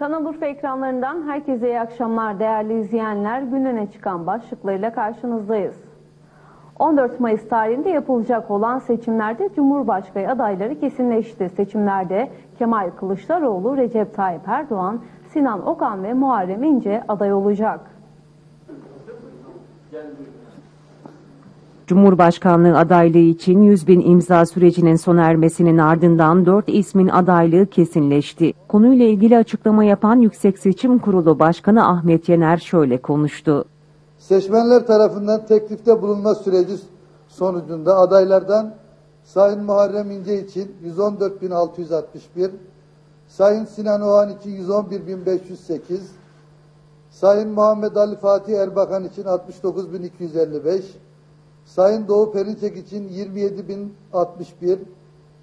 Kanal Urfa ekranlarından herkese iyi akşamlar değerli izleyenler. Gündeme çıkan başlıklarıyla karşınızdayız. 14 Mayıs tarihinde yapılacak olan seçimlerde Cumhurbaşkanı adayları kesinleşti. Seçimlerde Kemal Kılıçdaroğlu, Recep Tayyip Erdoğan, Sinan Okan ve Muharrem İnce aday olacak. Cumhurbaşkanlığı adaylığı için 100 bin imza sürecinin sona ermesinin ardından 4 ismin adaylığı kesinleşti. Konuyla ilgili açıklama yapan Yüksek Seçim Kurulu Başkanı Ahmet Yener şöyle konuştu. Seçmenler tarafından teklifte bulunma süreci sonucunda adaylardan Sayın Muharrem İnce için 114.661, Sayın Sinan Oğan için 111.508, Sayın Muhammed Ali Fatih Erbakan için 69.255, Sayın Doğu Perinçek için 27.061,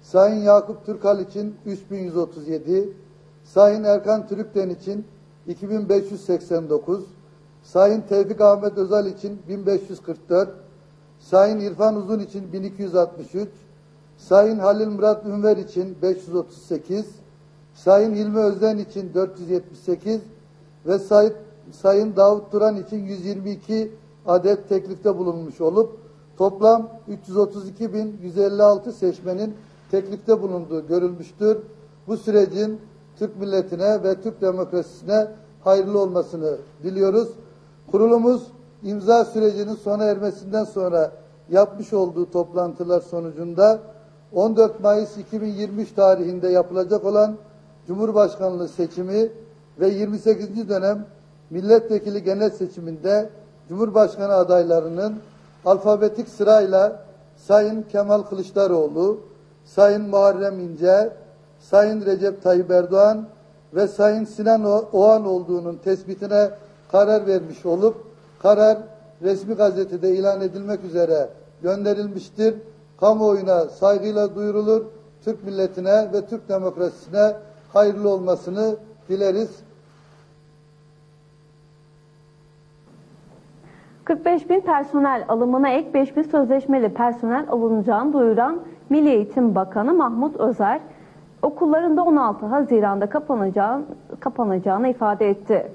Sayın Yakup Türkal için 3137, Sayın Erkan Türükten için 2589, Sayın Tevfik Ahmet Özal için 1544, Sayın İrfan Uzun için 1263, Sayın Halil Murat Ünver için 538, Sayın Hilmi Özden için 478 ve Sayın, Sayın Davut Turan için 122 adet teklifte bulunmuş olup toplam 332.156 seçmenin teklifte bulunduğu görülmüştür. Bu sürecin Türk milletine ve Türk demokrasisine hayırlı olmasını diliyoruz. Kurulumuz imza sürecinin sona ermesinden sonra yapmış olduğu toplantılar sonucunda 14 Mayıs 2023 tarihinde yapılacak olan Cumhurbaşkanlığı seçimi ve 28. dönem milletvekili genel seçiminde Cumhurbaşkanı adaylarının alfabetik sırayla Sayın Kemal Kılıçdaroğlu, Sayın Muharrem İnce, Sayın Recep Tayyip Erdoğan ve Sayın Sinan Oğan olduğunun tespitine karar vermiş olup karar resmi gazetede ilan edilmek üzere gönderilmiştir. Kamuoyuna saygıyla duyurulur. Türk milletine ve Türk demokrasisine hayırlı olmasını dileriz. 45 bin personel alımına ek 5 bin sözleşmeli personel alınacağını duyuran Milli Eğitim Bakanı Mahmut Özer, okullarında 16 Haziran'da kapanacağı, kapanacağını ifade etti.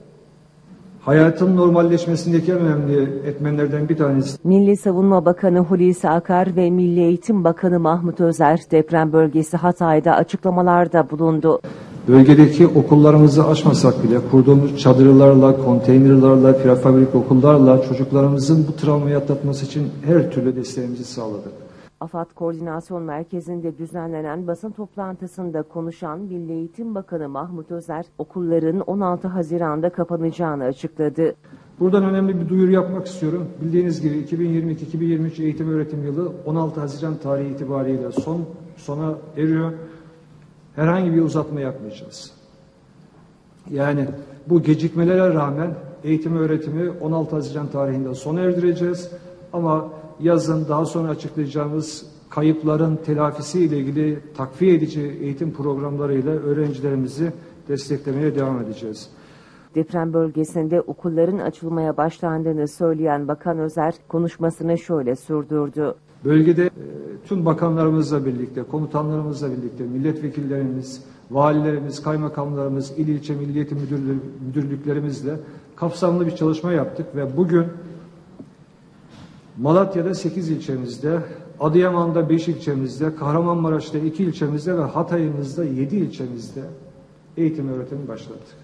Hayatın normalleşmesindeki en önemli etmenlerden bir tanesi Milli Savunma Bakanı Hulusi Akar ve Milli Eğitim Bakanı Mahmut Özer deprem bölgesi Hatay'da açıklamalarda bulundu. Bölgedeki okullarımızı açmasak bile kurduğumuz çadırlarla, konteynerlarla, prefabrik okullarla çocuklarımızın bu travmayı atlatması için her türlü desteğimizi sağladık. AFAD Koordinasyon Merkezi'nde düzenlenen basın toplantısında konuşan Milli Eğitim Bakanı Mahmut Özer, okulların 16 Haziran'da kapanacağını açıkladı. Buradan önemli bir duyuru yapmak istiyorum. Bildiğiniz gibi 2022-2023 eğitim öğretim yılı 16 Haziran tarihi itibariyle son sona eriyor. Herhangi bir uzatma yapmayacağız. Yani bu gecikmelere rağmen eğitim öğretimi 16 Haziran tarihinde sona erdireceğiz. Ama yazın daha sonra açıklayacağımız kayıpların telafisi ile ilgili takviye edici eğitim programlarıyla öğrencilerimizi desteklemeye devam edeceğiz. Deprem bölgesinde okulların açılmaya başlandığını söyleyen Bakan Özer konuşmasını şöyle sürdürdü. Bölgede e, tüm bakanlarımızla birlikte, komutanlarımızla birlikte, milletvekillerimiz, valilerimiz, kaymakamlarımız, il ilçe milliyeti müdürlü- müdürlüklerimizle kapsamlı bir çalışma yaptık ve bugün Malatya'da 8 ilçemizde, Adıyaman'da 5 ilçemizde, Kahramanmaraş'ta 2 ilçemizde ve Hatay'ımızda 7 ilçemizde eğitim öğretimi başlattık.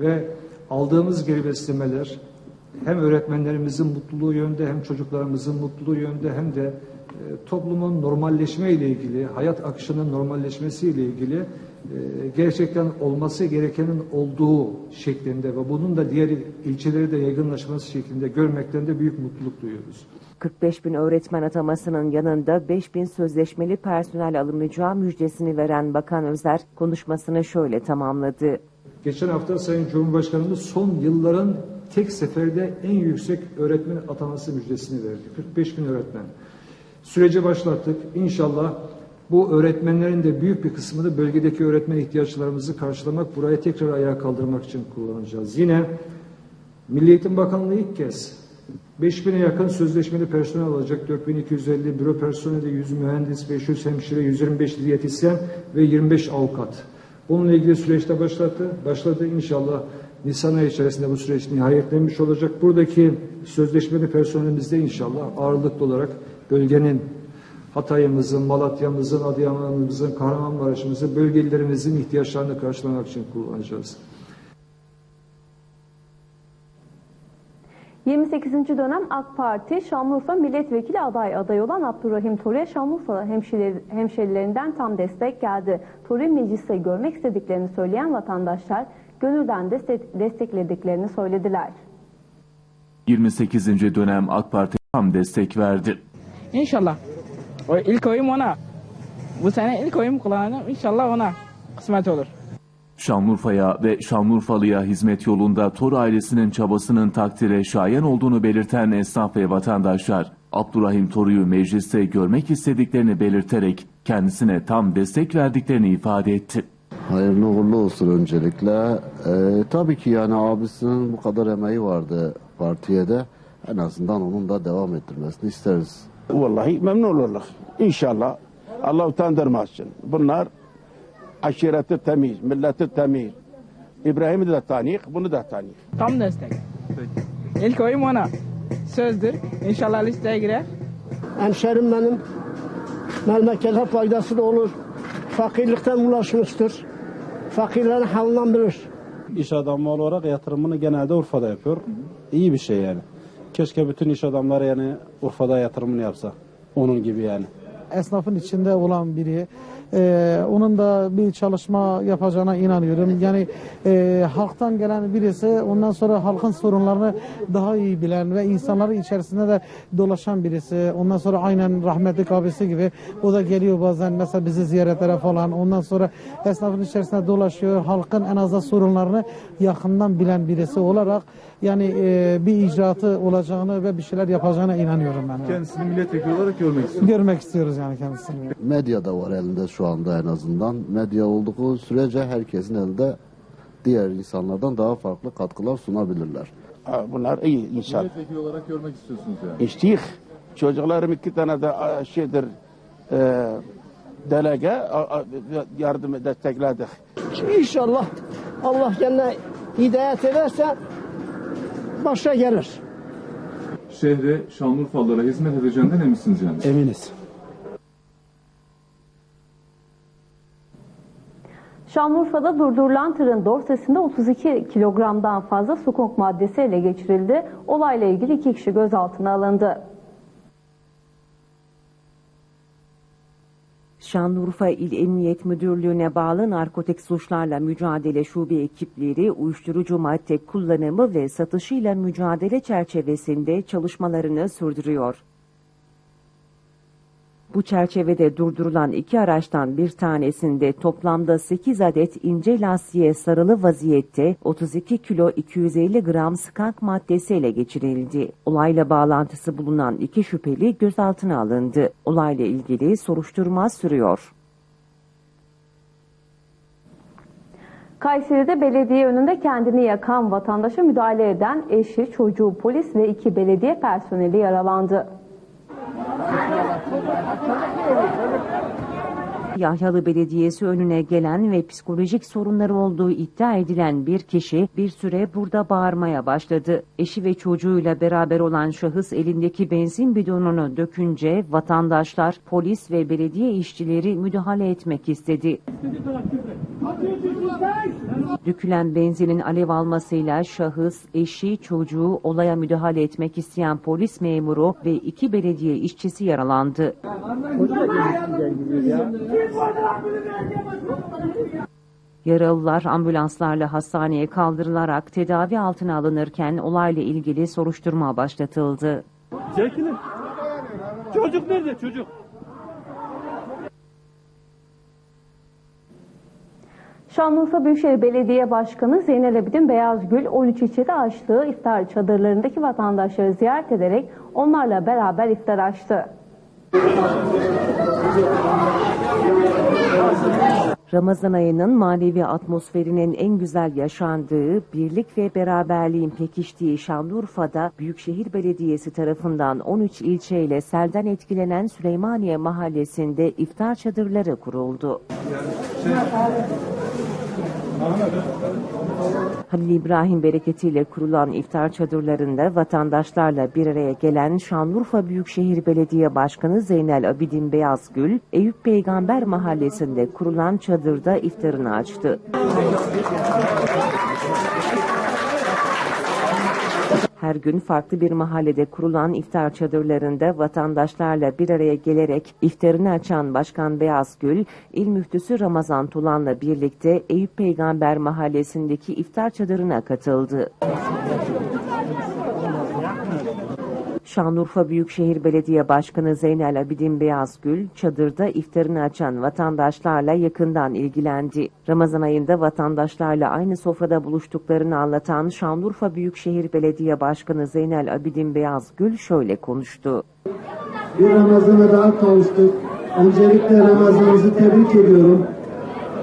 Ve aldığımız geri beslemeler hem öğretmenlerimizin mutluluğu yönde hem çocuklarımızın mutluluğu yönde hem de toplumun normalleşme ile ilgili, hayat akışının normalleşmesi ile ilgili e, gerçekten olması gerekenin olduğu şeklinde ve bunun da diğer ilçelere de yaygınlaşması şeklinde görmekten de büyük mutluluk duyuyoruz. 45 bin öğretmen atamasının yanında 5 bin sözleşmeli personel alınacağı müjdesini veren Bakan Özer konuşmasını şöyle tamamladı. Geçen hafta Sayın Cumhurbaşkanımız son yılların tek seferde en yüksek öğretmen ataması müjdesini verdi. 45 bin öğretmen. Süreci başlattık. İnşallah bu öğretmenlerin de büyük bir kısmını bölgedeki öğretmen ihtiyaçlarımızı karşılamak, buraya tekrar ayağa kaldırmak için kullanacağız. Yine Milli Eğitim Bakanlığı ilk kez 5000'e yakın sözleşmeli personel alacak. 4250 büro personeli, 100 mühendis, 500 hemşire, 125 diyetisyen ve 25 avukat. Bununla ilgili süreçte başladı. Başladı. İnşallah Nisan ayı içerisinde bu süreç nihayetlenmiş olacak. Buradaki sözleşmeli personelimiz de inşallah ağırlıklı olarak bölgenin Hatay'ımızın, Malatya'mızın, Adıyaman'ımızın, Kahramanmaraş'ımızın, bölgelerimizin ihtiyaçlarını karşılamak için kullanacağız. 28. dönem AK Parti Şanlıurfa Milletvekili aday adayı olan Abdurrahim Toru'ya Şanlıurfa hemşire- hemşerilerinden tam destek geldi. Toru'yu mecliste görmek istediklerini söyleyen vatandaşlar gönülden destek- desteklediklerini söylediler. 28. dönem AK Parti tam destek verdi. İnşallah. O ilk oyum ona. Bu sene ilk oyum kullanacağım. İnşallah ona kısmet olur. Şanlıurfa'ya ve Şanlıurfalı'ya hizmet yolunda Tor ailesinin çabasının takdire şayan olduğunu belirten esnaf ve vatandaşlar, Abdurrahim Toru'yu mecliste görmek istediklerini belirterek kendisine tam destek verdiklerini ifade etti. Hayırlı uğurlu olsun öncelikle. Ee, tabii ki yani abisinin bu kadar emeği vardı partiye de. En azından onun da devam ettirmesini isteriz. Vallahi memnun olurlar. İnşallah Allah utandırmasın. Bunlar aşireti temiz, milleti temiz. İbrahim'i de tanıyık, bunu da tanıyık. Tam destek. İlk oyum ona. Sözdür. İnşallah listeye girer. Hemşerim benim memlekete faydası da olur. Fakirlikten ulaşmıştır. Fakirlerin halinden bilir. iş adamı olarak yatırımını genelde Urfa'da yapıyor. İyi bir şey yani. Keşke bütün iş adamları yani Urfa'da yatırımını yapsa. Onun gibi yani. esnafın içinde olan biri. Ee, onun da bir çalışma yapacağına inanıyorum. Yani e, halktan gelen birisi ondan sonra halkın sorunlarını daha iyi bilen ve insanların içerisinde de dolaşan birisi. Ondan sonra aynen rahmetli abisi gibi o da geliyor bazen mesela bizi ziyaretlere falan. Ondan sonra esnafın içerisinde dolaşıyor. Halkın en azından sorunlarını yakından bilen birisi olarak yani e, bir icraatı olacağını ve bir şeyler yapacağına inanıyorum ben. Kendisini milletvekili olarak görmek istiyorum. Görmek istiyoruz yani kendisini. Medya da var elinde şu anda en azından. Medya olduğu sürece herkesin elinde diğer insanlardan daha farklı katkılar sunabilirler. Bunlar iyi insan. Milletvekili olarak görmek istiyorsunuz yani. İstiyik. Çocuklarım iki tane de şeydir e, delege yardım destekledik. İnşallah Allah kendine hidayet ederse başa gelir. Şehre Şanlıurfalılara hizmet edeceğinden eminsiniz yani. Eminiz. Şanlıurfa'da durdurulan tırın dorsesinde 32 kilogramdan fazla sukunk maddesi ele geçirildi. Olayla ilgili iki kişi gözaltına alındı. Şanlıurfa İl Emniyet Müdürlüğü'ne bağlı narkotik suçlarla mücadele şube ekipleri uyuşturucu madde kullanımı ve satışıyla mücadele çerçevesinde çalışmalarını sürdürüyor. Bu çerçevede durdurulan iki araçtan bir tanesinde toplamda 8 adet ince lastiğe sarılı vaziyette 32 kilo 250 gram skak maddesi ele geçirildi. Olayla bağlantısı bulunan iki şüpheli gözaltına alındı. Olayla ilgili soruşturma sürüyor. Kayseri'de belediye önünde kendini yakan vatandaşa müdahale eden eşi, çocuğu, polis ve iki belediye personeli yaralandı. Thank you. Yahyalı Belediyesi önüne gelen ve psikolojik sorunları olduğu iddia edilen bir kişi bir süre burada bağırmaya başladı. Eşi ve çocuğuyla beraber olan şahıs elindeki benzin bidonunu dökünce vatandaşlar, polis ve belediye işçileri müdahale etmek istedi. Dökülen benzinin alev almasıyla şahıs, eşi, çocuğu olaya müdahale etmek isteyen polis memuru ve iki belediye işçisi yaralandı. Yaralılar ambulanslarla hastaneye kaldırılarak tedavi altına alınırken olayla ilgili soruşturma başlatıldı. Çekilin. Çocuk nerede çocuk? Şanlıurfa Büyükşehir Belediye Başkanı Zeynel Abidin Beyazgül 13 ilçede açtığı iftar çadırlarındaki vatandaşları ziyaret ederek onlarla beraber iftar açtı. Ramazan ayının manevi atmosferinin en güzel yaşandığı, birlik ve beraberliğin pekiştiği Şanlıurfa'da Büyükşehir Belediyesi tarafından 13 ilçeyle selden etkilenen Süleymaniye Mahallesi'nde iftar çadırları kuruldu. Halil İbrahim bereketiyle kurulan iftar çadırlarında vatandaşlarla bir araya gelen Şanlıurfa Büyükşehir Belediye Başkanı Zeynel Abidin Beyazgül, Eyüp Peygamber Mahallesi'nde kurulan çadırda iftarını açtı. Her gün farklı bir mahallede kurulan iftar çadırlarında vatandaşlarla bir araya gelerek iftarını açan Başkan Beyazgül, İl Müftüsü Ramazan Tulan'la birlikte Eyüp Peygamber Mahallesi'ndeki iftar çadırına katıldı. Şanlıurfa Büyükşehir Belediye Başkanı Zeynel Abidin Beyazgül, çadırda iftarını açan vatandaşlarla yakından ilgilendi. Ramazan ayında vatandaşlarla aynı sofrada buluştuklarını anlatan Şanlıurfa Büyükşehir Belediye Başkanı Zeynel Abidin Beyazgül şöyle konuştu. Bir Ramazan'a daha kavuştuk. Öncelikle Ramazan'ımızı tebrik ediyorum.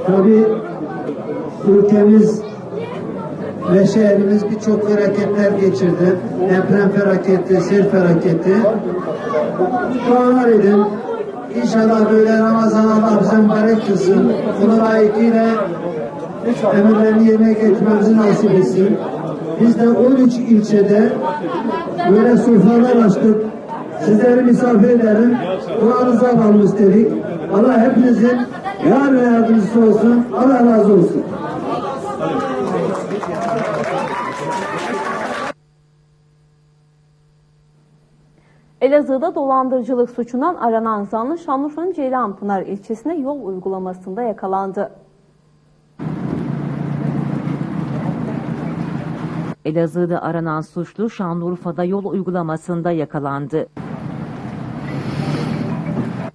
Tabi ülkemiz ve şehrimiz birçok felaketler geçirdi. Deprem felaketi, sel felaketi. Dualar edin. İnşallah böyle Ramazan Allah bize mübarek kılsın. Bunu layıkıyla emirlerini yerine getirmemizi nasip etsin. Biz de 13 ilçede böyle sofralar açtık. Sizleri misafir ederim. Duanızı alalım istedik. Allah hepinizin yar ve yardımcısı olsun. Allah razı olsun. Elazığ'da dolandırıcılık suçundan aranan zanlı Şanlıurfa'nın Ceylanpınar ilçesinde yol uygulamasında yakalandı. Elazığ'da aranan suçlu Şanlıurfa'da yol uygulamasında yakalandı.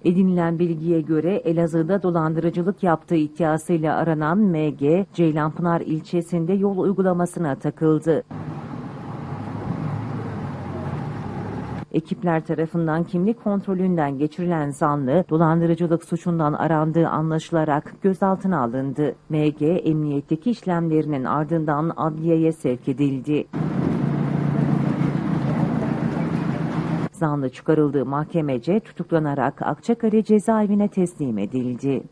Edinilen bilgiye göre Elazığ'da dolandırıcılık yaptığı iddiasıyla aranan MG, Ceylanpınar ilçesinde yol uygulamasına takıldı. Ekipler tarafından kimlik kontrolünden geçirilen zanlı dolandırıcılık suçundan arandığı anlaşılarak gözaltına alındı. MG emniyetteki işlemlerinin ardından adliyeye sevk edildi. Zanlı çıkarıldığı mahkemece tutuklanarak Akçakale cezaevine teslim edildi.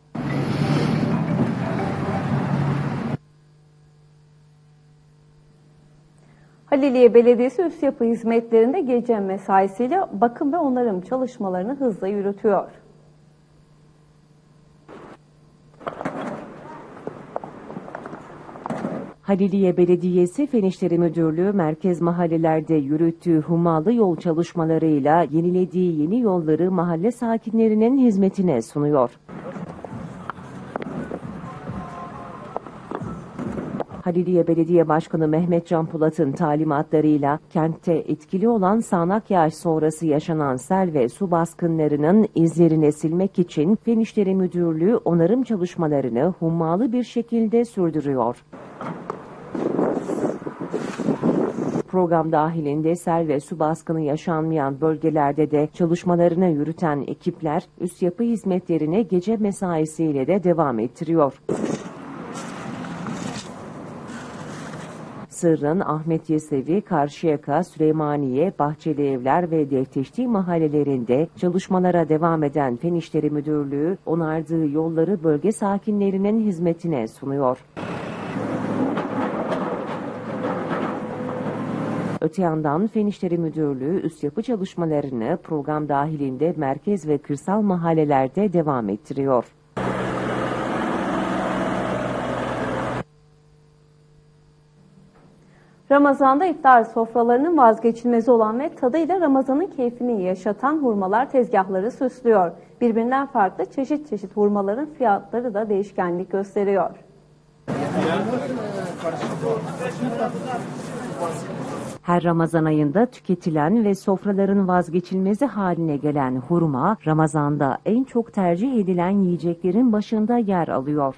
Haliliye Belediyesi üst yapı hizmetlerinde gece mesaisiyle bakım ve onarım çalışmalarını hızla yürütüyor. Haliliye Belediyesi Fen İşleri Müdürlüğü merkez mahallelerde yürüttüğü hummalı yol çalışmalarıyla yenilediği yeni yolları mahalle sakinlerinin hizmetine sunuyor. Haliliye Belediye Başkanı Mehmet Can Polat'ın talimatlarıyla kentte etkili olan sağanak yağış sonrası yaşanan sel ve su baskınlarının izlerini silmek için Fen İşleri Müdürlüğü onarım çalışmalarını hummalı bir şekilde sürdürüyor. Program dahilinde sel ve su baskını yaşanmayan bölgelerde de çalışmalarını yürüten ekipler üst yapı hizmetlerine gece mesaisiyle de devam ettiriyor. Sırrın, Ahmet Yesevi, Karşıyaka, Süleymaniye, Bahçeli Evler ve Defteşti mahallelerinde çalışmalara devam eden Fen İşleri Müdürlüğü onardığı yolları bölge sakinlerinin hizmetine sunuyor. Öte yandan Fen İşleri Müdürlüğü üst yapı çalışmalarını program dahilinde merkez ve kırsal mahallelerde devam ettiriyor. Ramazan'da iftar sofralarının vazgeçilmezi olan ve tadıyla Ramazan'ın keyfini yaşatan hurmalar tezgahları süslüyor. Birbirinden farklı çeşit çeşit hurmaların fiyatları da değişkenlik gösteriyor. Her Ramazan ayında tüketilen ve sofraların vazgeçilmezi haline gelen hurma, Ramazan'da en çok tercih edilen yiyeceklerin başında yer alıyor.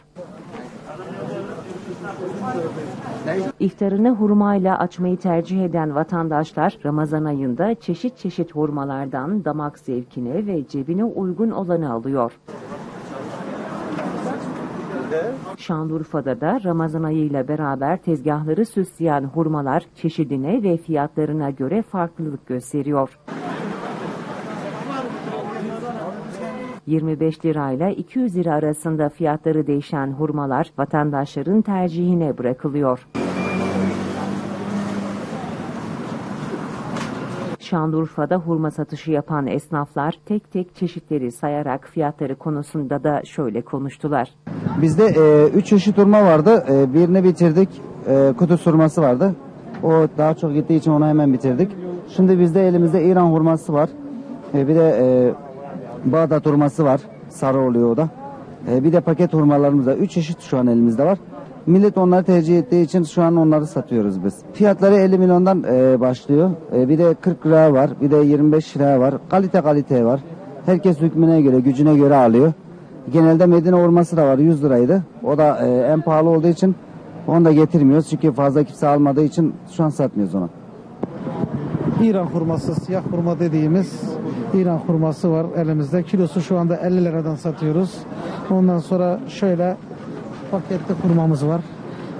İftarını hurmayla açmayı tercih eden vatandaşlar Ramazan ayında çeşit çeşit hurmalardan damak zevkine ve cebine uygun olanı alıyor. Şanlıurfa'da da Ramazan ayıyla beraber tezgahları süsleyen hurmalar çeşidine ve fiyatlarına göre farklılık gösteriyor. 25 lirayla 200 lira arasında fiyatları değişen hurmalar vatandaşların tercihine bırakılıyor. Şanlıurfa'da hurma satışı yapan esnaflar tek tek çeşitleri sayarak fiyatları konusunda da şöyle konuştular. Bizde e, üç çeşit hurma vardı. E, birini bitirdik. E, Kudüs hurması vardı. O daha çok gittiği için onu hemen bitirdik. Şimdi bizde elimizde İran hurması var. E, bir de e, Bağdat hurması var. Sarı oluyor o da. E, bir de paket hurmalarımız var. Üç çeşit şu an elimizde var. Millet onları tercih ettiği için şu an onları satıyoruz biz. Fiyatları 50 milyondan e, başlıyor. E, bir de 40 lira var. Bir de 25 lira var. Kalite kalite var. Herkes hükmüne göre, gücüne göre alıyor. Genelde Medine hurması da var 100 liraydı. O da e, en pahalı olduğu için onu da getirmiyoruz. Çünkü fazla kimse almadığı için şu an satmıyoruz onu. İran hurması, siyah hurma dediğimiz İran hurması var elimizde. Kilosu şu anda 50 liradan satıyoruz. Ondan sonra şöyle paketli hurmamız var.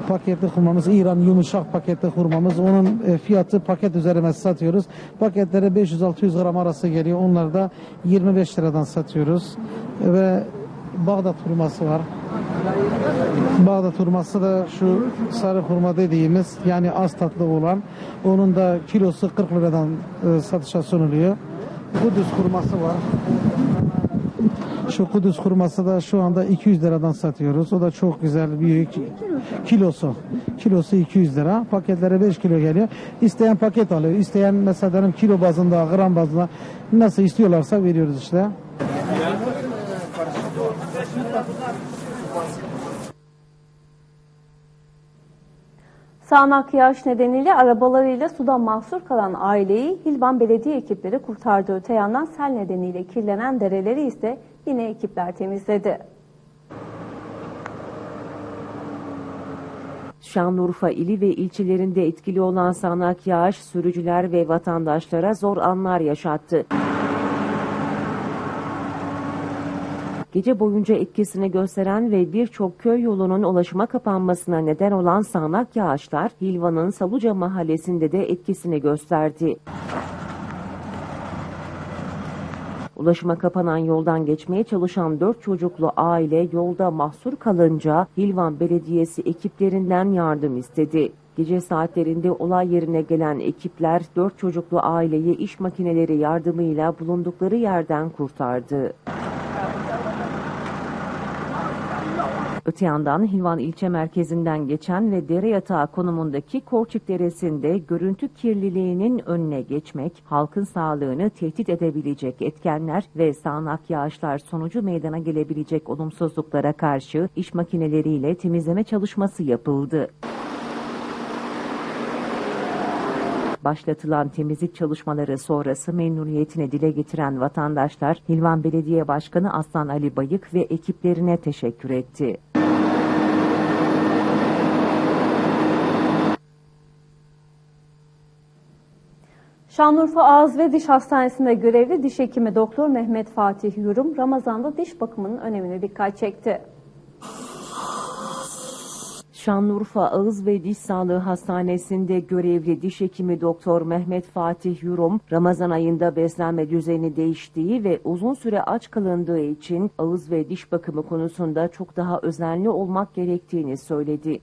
Paketli hurmamız İran yumuşak paketli hurmamız. Onun e, fiyatı paket üzerine satıyoruz. Paketleri 500-600 gram arası geliyor. Onları da 25 liradan satıyoruz. Ve Bağdat hurması var. Bağdat hurması da şu sarı hurma dediğimiz yani az tatlı olan onun da kilosu 40 liradan e, satışa sunuluyor. Kudüs hurması var. Şu Kudüs hurması da şu anda 200 liradan satıyoruz. O da çok güzel büyük kilosu. Kilosu 200 lira. Paketlere 5 kilo geliyor. İsteyen paket alıyor. İsteyen mesela diyelim kilo bazında, gram bazında nasıl istiyorlarsa veriyoruz işte. Sağanak yağış nedeniyle arabalarıyla suda mahsur kalan aileyi Hilvan Belediye ekipleri kurtardı. Öte yandan sel nedeniyle kirlenen dereleri ise yine ekipler temizledi. Şanlıurfa ili ve ilçelerinde etkili olan sağanak yağış sürücüler ve vatandaşlara zor anlar yaşattı. Gece boyunca etkisini gösteren ve birçok köy yolunun ulaşıma kapanmasına neden olan sağanak yağışlar Hilvan'ın Saluca mahallesinde de etkisini gösterdi. Ulaşıma kapanan yoldan geçmeye çalışan dört çocuklu aile yolda mahsur kalınca Hilvan Belediyesi ekiplerinden yardım istedi. Gece saatlerinde olay yerine gelen ekipler dört çocuklu aileyi iş makineleri yardımıyla bulundukları yerden kurtardı. Öte yandan Hilvan ilçe merkezinden geçen ve dere yatağı konumundaki Korçuk Deresi'nde görüntü kirliliğinin önüne geçmek, halkın sağlığını tehdit edebilecek etkenler ve sağanak yağışlar sonucu meydana gelebilecek olumsuzluklara karşı iş makineleriyle temizleme çalışması yapıldı. Başlatılan temizlik çalışmaları sonrası memnuniyetini dile getiren vatandaşlar Hilvan Belediye Başkanı Aslan Ali Bayık ve ekiplerine teşekkür etti. Şanlıurfa Ağız ve Diş Hastanesi'nde görevli diş hekimi Doktor Mehmet Fatih Yorum Ramazan'da diş bakımının önemine dikkat çekti. Şanlıurfa Ağız ve Diş Sağlığı Hastanesi'nde görevli diş hekimi Doktor Mehmet Fatih Yurum, Ramazan ayında beslenme düzeni değiştiği ve uzun süre aç kalındığı için ağız ve diş bakımı konusunda çok daha özenli olmak gerektiğini söyledi.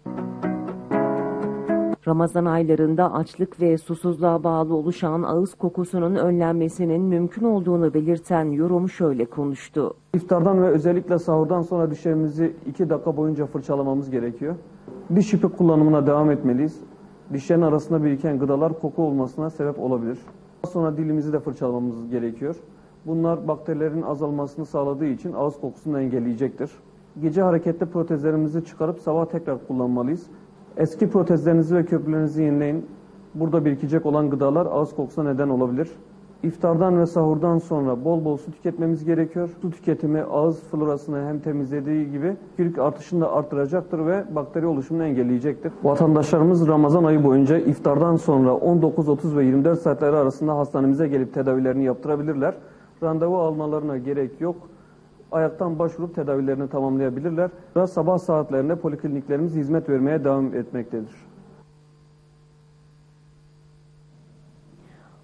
Ramazan aylarında açlık ve susuzluğa bağlı oluşan ağız kokusunun önlenmesinin mümkün olduğunu belirten yorum şöyle konuştu. İftardan ve özellikle sahurdan sonra dişlerimizi 2 dakika boyunca fırçalamamız gerekiyor. Diş ipi kullanımına devam etmeliyiz. Dişlerin arasında biriken gıdalar koku olmasına sebep olabilir. Sonra dilimizi de fırçalamamız gerekiyor. Bunlar bakterilerin azalmasını sağladığı için ağız kokusunu engelleyecektir. Gece hareketli protezlerimizi çıkarıp sabah tekrar kullanmalıyız. Eski protezlerinizi ve köprülerinizi yenileyin. Burada birikecek olan gıdalar ağız kokusuna neden olabilir. İftardan ve sahurdan sonra bol bol su tüketmemiz gerekiyor. Su tüketimi ağız florasını hem temizlediği gibi tükürük artışını da arttıracaktır ve bakteri oluşumunu engelleyecektir. Vatandaşlarımız Ramazan ayı boyunca iftardan sonra 19.30 ve 24 saatleri arasında hastanemize gelip tedavilerini yaptırabilirler. Randevu almalarına gerek yok. Ayaktan başvurup tedavilerini tamamlayabilirler. Ve sabah saatlerinde polikliniklerimiz hizmet vermeye devam etmektedir.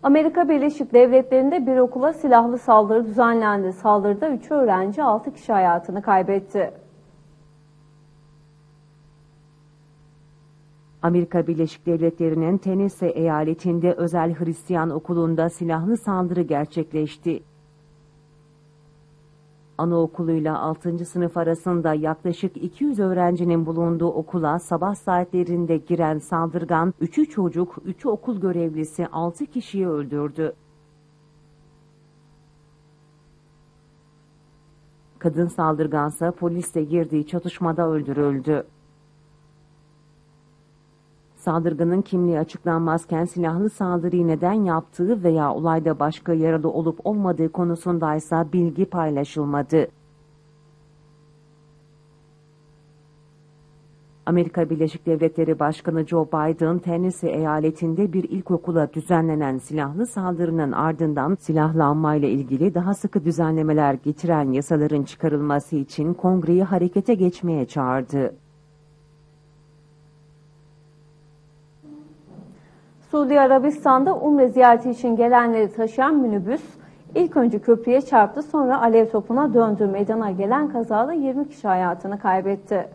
Amerika Birleşik Devletleri'nde bir okula silahlı saldırı düzenlendi. Saldırıda 3 öğrenci 6 kişi hayatını kaybetti. Amerika Birleşik Devletleri'nin Tennessee eyaletinde özel Hristiyan okulunda silahlı saldırı gerçekleşti. Anaokuluyla 6. sınıf arasında yaklaşık 200 öğrencinin bulunduğu okula sabah saatlerinde giren saldırgan 3'ü çocuk, 3'ü okul görevlisi 6 kişiyi öldürdü. Kadın saldırgansa polisle girdiği çatışmada öldürüldü. Saldırganın kimliği açıklanmazken silahlı saldırıyı neden yaptığı veya olayda başka yaralı olup olmadığı konusundaysa bilgi paylaşılmadı. Amerika Birleşik Devletleri Başkanı Joe Biden, Tennessee eyaletinde bir ilkokula düzenlenen silahlı saldırının ardından silahlanmayla ilgili daha sıkı düzenlemeler getiren yasaların çıkarılması için kongreyi harekete geçmeye çağırdı. Suudi Arabistan'da Umre ziyareti için gelenleri taşıyan minibüs ilk önce köprüye çarptı sonra alev topuna döndü. Meydana gelen kazada 20 kişi hayatını kaybetti.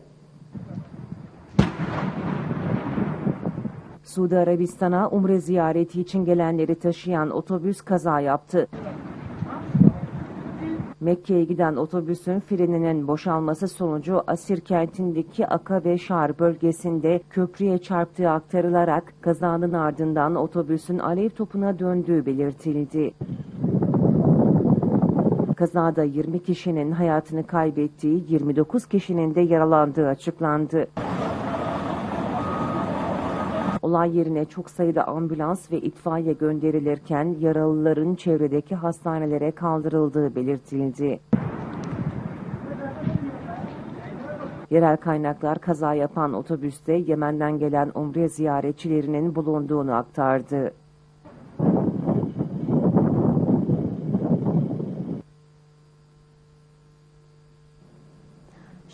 Suudi Arabistan'a umre ziyareti için gelenleri taşıyan otobüs kaza yaptı. Mekke'ye giden otobüsün freninin boşalması sonucu Asir kentindeki Akabe Şar bölgesinde köprüye çarptığı aktarılarak kazanın ardından otobüsün alev topuna döndüğü belirtildi. Kazada 20 kişinin hayatını kaybettiği, 29 kişinin de yaralandığı açıklandı. Olay yerine çok sayıda ambulans ve itfaiye gönderilirken yaralıların çevredeki hastanelere kaldırıldığı belirtildi. Yerel kaynaklar kaza yapan otobüste Yemen'den gelen umre ziyaretçilerinin bulunduğunu aktardı.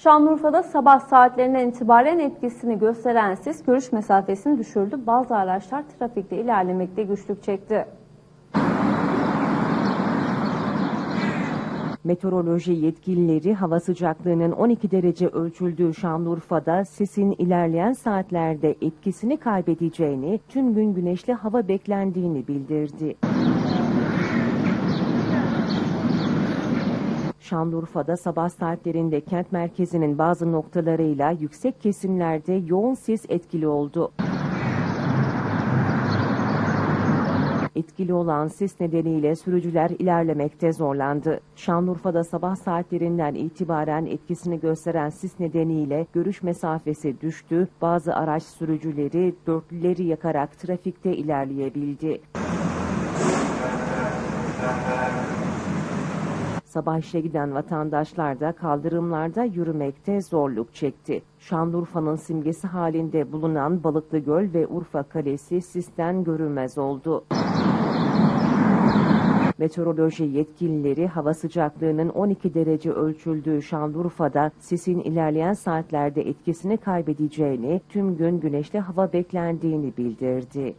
Şanlıurfa'da sabah saatlerinden itibaren etkisini gösteren sis görüş mesafesini düşürdü. Bazı araçlar trafikte ilerlemekte güçlük çekti. Meteoroloji yetkilileri hava sıcaklığının 12 derece ölçüldüğü Şanlıurfa'da sisin ilerleyen saatlerde etkisini kaybedeceğini, tüm gün güneşli hava beklendiğini bildirdi. Şanlıurfa'da sabah saatlerinde kent merkezinin bazı noktalarıyla yüksek kesimlerde yoğun sis etkili oldu. Etkili olan sis nedeniyle sürücüler ilerlemekte zorlandı. Şanlıurfa'da sabah saatlerinden itibaren etkisini gösteren sis nedeniyle görüş mesafesi düştü. Bazı araç sürücüleri dörtlüleri yakarak trafikte ilerleyebildi. Sabah işe giden vatandaşlar da kaldırımlarda yürümekte zorluk çekti. Şanlıurfa'nın simgesi halinde bulunan Balıklı Göl ve Urfa Kalesi sisten görünmez oldu. Meteoroloji yetkilileri hava sıcaklığının 12 derece ölçüldüğü Şanlıurfa'da sisin ilerleyen saatlerde etkisini kaybedeceğini, tüm gün güneşli hava beklendiğini bildirdi.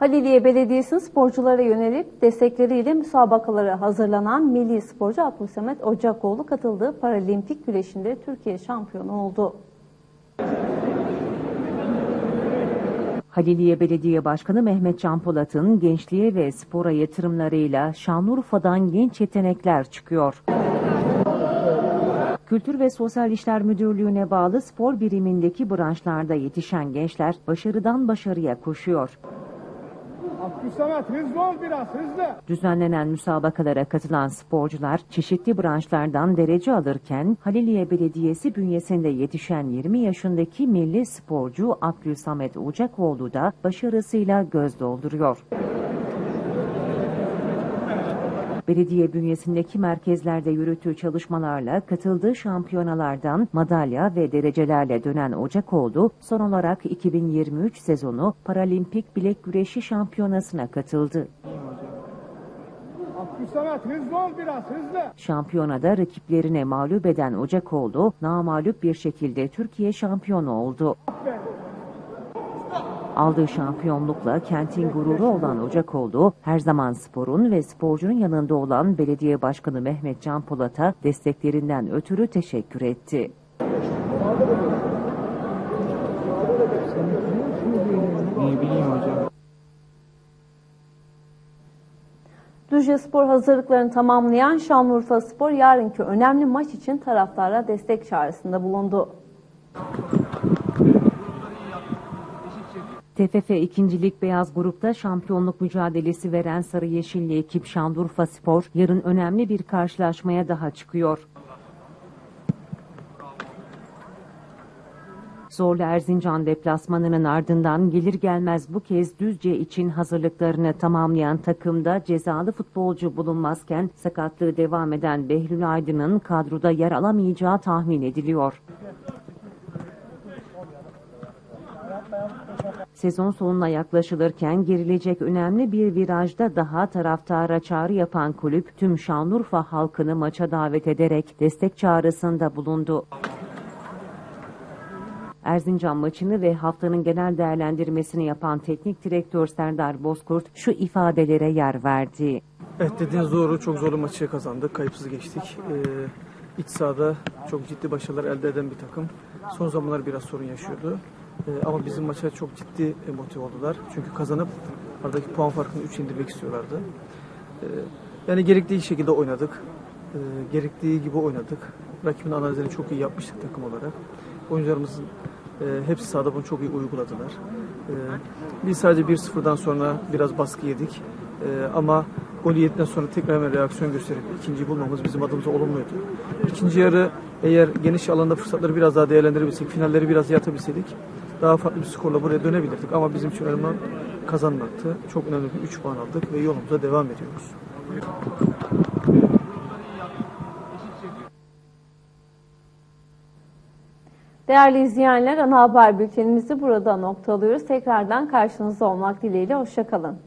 Haliliye Belediyesi'nin sporculara yönelik destekleriyle müsabakalara hazırlanan milli sporcu Abdülsamet Ocakoğlu katıldığı paralimpik güreşinde Türkiye şampiyonu oldu. Haliliye Belediye Başkanı Mehmet Can Polat'ın gençliğe ve spora yatırımlarıyla Şanlıurfa'dan genç yetenekler çıkıyor. Kültür ve Sosyal İşler Müdürlüğü'ne bağlı spor birimindeki branşlarda yetişen gençler başarıdan başarıya koşuyor. Abdülsamet hızlı ol biraz hızlı. Düzenlenen müsabakalara katılan sporcular çeşitli branşlardan derece alırken Haliliye Belediyesi bünyesinde yetişen 20 yaşındaki milli sporcu Abdülsamet Ucakoğlu da başarısıyla göz dolduruyor. Belediye bünyesindeki merkezlerde yürüttüğü çalışmalarla katıldığı şampiyonalardan madalya ve derecelerle dönen Ocakoğlu son olarak 2023 sezonu Paralimpik Bilek Güreşi Şampiyonası'na katıldı. Abdülsamet hızlı ol biraz hızlı. Şampiyonada rakiplerine mağlup eden Ocakoğlu, namağlup bir şekilde Türkiye şampiyonu oldu. Aldığı şampiyonlukla kentin gururu olan Ocakoğlu, her zaman sporun ve sporcunun yanında olan belediye başkanı Mehmet Can Polat'a desteklerinden ötürü teşekkür etti. Ne bileyim hocam. Düzce Spor hazırlıklarını tamamlayan Şanlıurfa Spor yarınki önemli maç için taraftara destek çağrısında bulundu. TFF 2. Lig Beyaz Grup'ta şampiyonluk mücadelesi veren Sarı Yeşilli ekip Şanlıurfa Spor yarın önemli bir karşılaşmaya daha çıkıyor. Zorlu Erzincan deplasmanının ardından gelir gelmez bu kez Düzce için hazırlıklarını tamamlayan takımda cezalı futbolcu bulunmazken sakatlığı devam eden Behlül Aydın'ın kadroda yer alamayacağı tahmin ediliyor. Sezon sonuna yaklaşılırken gerilecek önemli bir virajda daha taraftara çağrı yapan kulüp tüm Şanlıurfa halkını maça davet ederek destek çağrısında bulundu. Erzincan maçını ve haftanın genel değerlendirmesini yapan teknik direktör Serdar Bozkurt şu ifadelere yer verdi. Evet dediğiniz doğru. Çok zorlu maçı kazandık. Kayıpsız geçtik. Ee, iç sahada çok ciddi başarılar elde eden bir takım. Son zamanlar biraz sorun yaşıyordu. Ee, ama bizim maça çok ciddi e, motive oldular. Çünkü kazanıp aradaki puan farkını 3 indirmek istiyorlardı. Ee, yani gerektiği şekilde oynadık. Ee, gerektiği gibi oynadık. Rakibin analizlerini çok iyi yapmıştık takım olarak. Oyuncularımızın e, hepsi sahada bunu çok iyi uyguladılar. Biz sadece 1-0'dan sonra biraz baskı yedik. Ama gol yedikten sonra tekrar hemen reaksiyon gösterip ikinciyi bulmamız bizim adımıza olumluydu. İkinci yarı eğer geniş alanda fırsatları biraz daha değerlendirebilsek, finalleri biraz yatabilseydik daha farklı bir skorla buraya dönebilirdik. Ama bizim için önemli kazanmaktı. Çok önemli bir 3 puan aldık ve yolumuza devam ediyoruz. Değerli izleyenler ana haber bültenimizi burada noktalıyoruz. Tekrardan karşınızda olmak dileğiyle hoşçakalın.